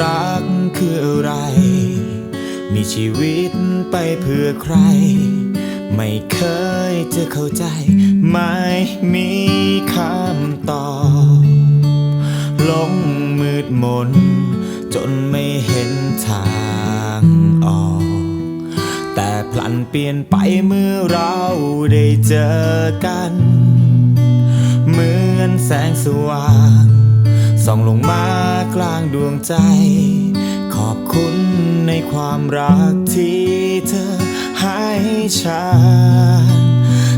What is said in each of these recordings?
รักคืออะไร มีชีวิตไปเพื่อใคร ไม่เคยจะเข้าใจ ไม่มีคำตอบหลงมืดมน จนไม่เห็นทางออก แต่พลันเปลี่ยนไปเมื่อเราได้เจอกัน เหมือนแสงสว่าง ส่องลงมากลางดวงใจ ขอบคุณในความรักที่เธอให้ฉัน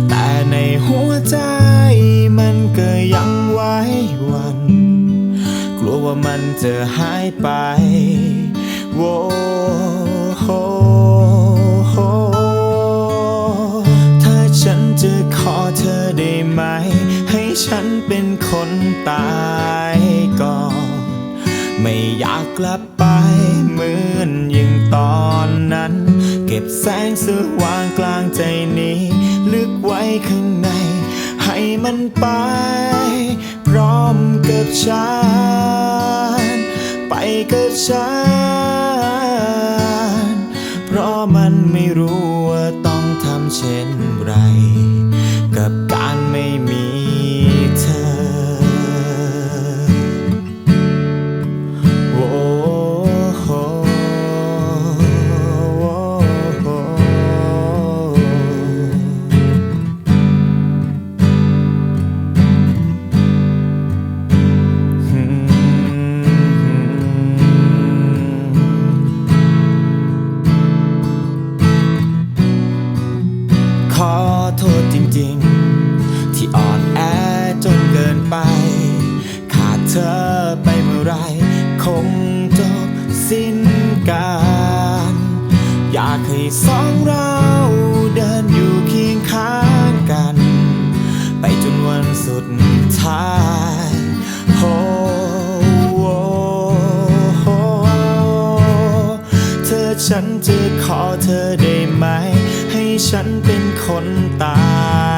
แต่ในหัวใจมันก็ยังไว้วัน กลัวว่ามันจะหายไปโว้ ให้ฉันเป็นคนตายก่อน ไม่อยากกลับไปเหมือนอย่างตอนนั้น เก็บแสงสว่างกลางใจนี้ ลึกไว้ข้างใน ให้มันไป พร้อมกับฉัน ไปกับฉัน เพราะมันไม่รู้ว่าต้องทำเช่นไร กับ ริง ที่อ่อนแอจนเกินไป ขาดเธอไปเมื่อไร คงจบสิ้นการ อยากให้สองเราเดินอยู่เคียงข้างกัน ไปจนวันสุดท้ายโอ้โอ้โอ้เธอฉันจะขอเธอได้ไหม ให้ฉันเป็นคนตาย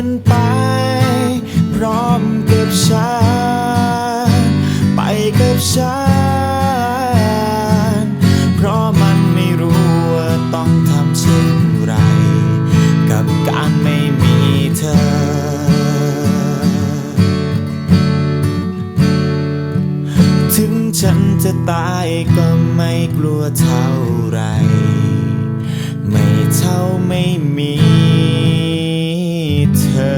มันไป พร้อมกับฉันไปกับฉันเพราะมันไม่รู้ว่าต้องทำเช่นไร กับการไม่มีเธอ ถึงฉันจะตายก็ไม่กลัวเท่าไร ไม่เท่าไม่มี tell